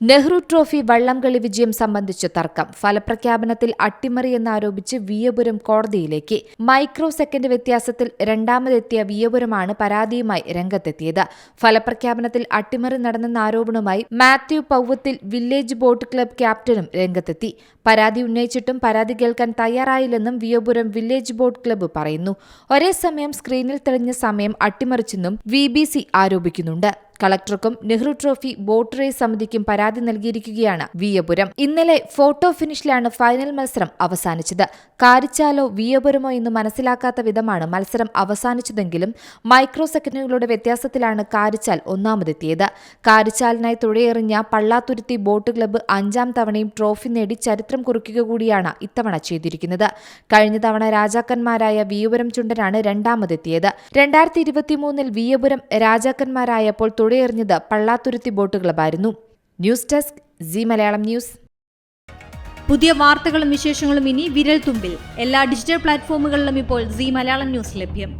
Nehru trophy വള്ളംകളി വിജയം സംബന്ധിച്ച തർക്കം. ഫലപ്രഖ്യാപനത്തിൽ അട്ടിമറി എന്നാരോപിച്ച് വിയപുരം കോടതിയിലേക്ക്. മൈക്രോ സെക്കൻഡ് വ്യത്യാസത്തിൽ രണ്ടാമതെത്തിയ വിയപുരമാണ് പരാതിയുമായി രംഗത്തെത്തിയത്. ഫലപ്രഖ്യാപനത്തിൽ അട്ടിമറി നടന്നെന്ന ആരോപണവുമായി Mathew Powathil village boat club ക്യാപ്റ്റനും രംഗത്തെത്തി. പരാതി ഉന്നയിച്ചിട്ടും പരാതി കേൾക്കാൻ തയ്യാറായില്ലെന്നും വിയപുരം വില്ലേജ് ബോട്ട് ക്ലബ്ബ് പറയുന്നു. ഒരേ സമയം സ്ക്രീനിൽ തെളിഞ്ഞ സമയം അട്ടിമറിച്ചെന്നും വി ആരോപിക്കുന്നുണ്ട്. കളക്ടർക്കും നെഹ്റു ട്രോഫി ബോട്ട് റേസ് സമിതിക്കും പരാതി നൽകിയിരിക്കുകയാണ് വിയപുരം ഇന്നലെ ഫോട്ടോ ഫിനിഷിലാണ് ഫൈനൽ മത്സരം അവസാനിച്ചത്. കാരിച്ചാലോ വിയപുരമോ എന്ന് മനസ്സിലാക്കാത്ത വിധമാണ് മത്സരം അവസാനിച്ചതെങ്കിലും മൈക്രോ സെക്കൻഡുകളുടെ വ്യത്യാസത്തിലാണ് കാരിച്ചാൽ ഒന്നാമതെത്തിയത്. കാരിച്ചാലിനായി തുഴയെറിഞ്ഞ പള്ളാത്തുരുത്തി ബോട്ട് ക്ലബ്ബ് അഞ്ചാം തവണയും ട്രോഫി നേടി ചരിത്രം കുറിക്കുക കൂടിയാണ് ഇത്തവണ ചെയ്തിരിക്കുന്നത്. കഴിഞ്ഞ തവണ രാജാക്കന്മാരായ വിയപുരം ചുണ്ടനാണ് രണ്ടാമതെത്തിയത്. രണ്ടായിരത്തി ഇരുപത്തിമൂന്നിൽ വിയപുരം രാജാക്കന്മാരായപ്പോൾ തുഴയെറിഞ്ഞത് Pallathuruthy boat ക്ലബ്ബായിരുന്നു news desk Zee Malayalam news. പുതിയ വാർത്തകളും വിശേഷങ്ങളും ഇനി വിരൽ തുമ്പിൽ എല്ലാ ഡിജിറ്റൽ പ്ലാറ്റ്ഫോമുകളിലും ഇപ്പോൾ സി മലയാളം ന്യൂസ് ലഭ്യം.